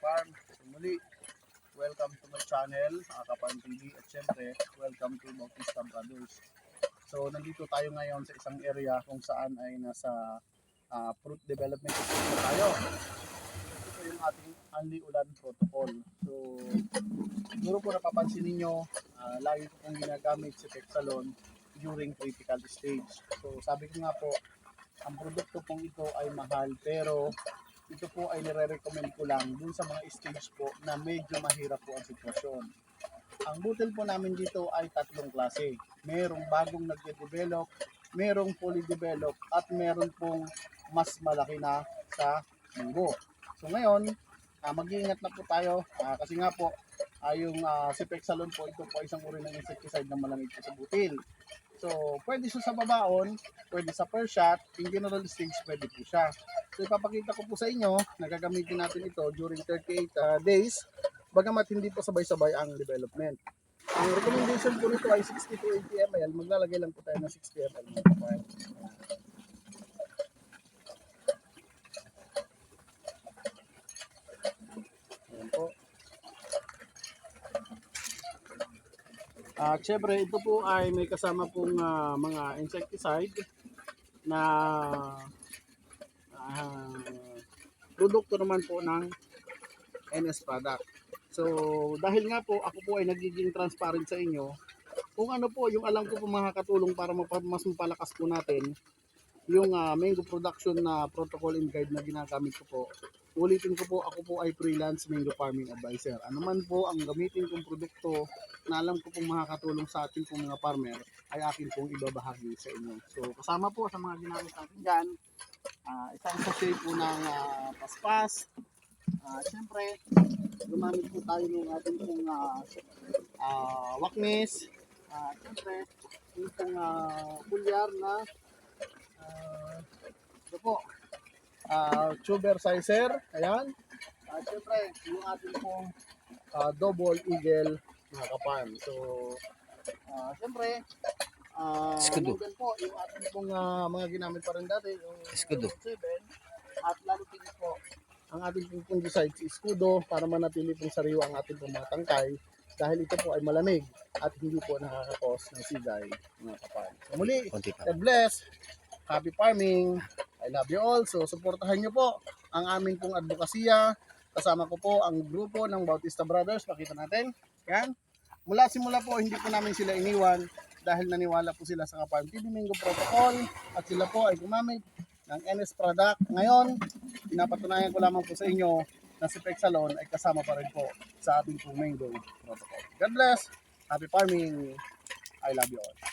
Farm. So muli, welcome to my channel, Akapan TV, at syempre, welcome to Bautista Brothers. So nandito tayo ngayon sa isang area kung saan ay nasa ah, fruit development na tayo. Ito yung ating Anli Ulan Protocol. So, siguro po napapansin ninyo, ah, lagi ko pong ginagamit si Texalon during critical stage. So, sabi ko nga po, ang produkto pong ito ay mahal pero ito po ay nire-recommend ko lang dun sa mga stage po na medyo mahirap po ang sitwasyon. Ang butil po namin dito ay tatlong klase. Merong bagong nagde-develop, merong fully develop, at meron pong mas malaki na sa munggo. So ngayon, ah, mag-iingat na po tayo ah, kasi nga po ay yung uh, si Pexalon po ito po isang uri ng insecticide na malamig sa butil. So, pwede siya sa babaon, pwede sa per shot, in general stage pwede po siya. So, ipapakita ko po sa inyo, nagagamitin natin ito during 38 ah, days, bagamat hindi po sabay-sabay ang development. Ang recommendation po nito ay 60 to 80 ml, maglalagay lang po tayo ng 60 ml. mga kabayan. At syempre, ito po ay may kasama pong ah, mga insecticide na ah, produkto naman po ng NS product. So, dahil nga po ako po ay nagiging transparent sa inyo, kung ano po yung alam ko po makakatulong para mapa- mas mapalakas po natin yung ah, mango production na protocol and guide na ginagamit ko po. Ulitin ko po, ako po ay freelance mango farming advisor. Ano man po ang gamitin kong produkto na alam ko pong makakatulong sa ating pong mga farmer ay akin pong ibabahagi sa inyo. So kasama po sa mga ginamit natin dyan, ah, isang sachet po ng ah, paspas. Ah, Siyempre, gumamit po tayo ng ating pong uh, waknis. Ah, Siyempre, yung pong uh, na ito po, ah, tuber sizer. Ayan. At siyempre, yung ating pong ah, double eagle mga kapan. So, ah, siyempre, ah, Escudo. nandyan po yung ating pong ah, mga ginamit pa rin dati, yung Escudo. 7, at lalo tingin po, ang ating pong fungicide si Escudo para manatili pong sariwa ang ating pong mga tangkay dahil ito po ay malamig at hindi po nakakakos ng sigay mga kapan. So, muli. God bless. Happy farming. I love you all. So, suportahan nyo po ang aming pong advokasya. Kasama ko po ang grupo ng Bautista Brothers. Pakita natin. Yan. Mula simula po, hindi po namin sila iniwan dahil naniwala po sila sa Kaparm TV Mingo Protocol at sila po ay gumamit ng NS product. Ngayon, pinapatunayan ko lamang po sa inyo na si Pexalon ay kasama pa rin po sa ating pong Mango Protocol. God bless. Happy farming. I love you all.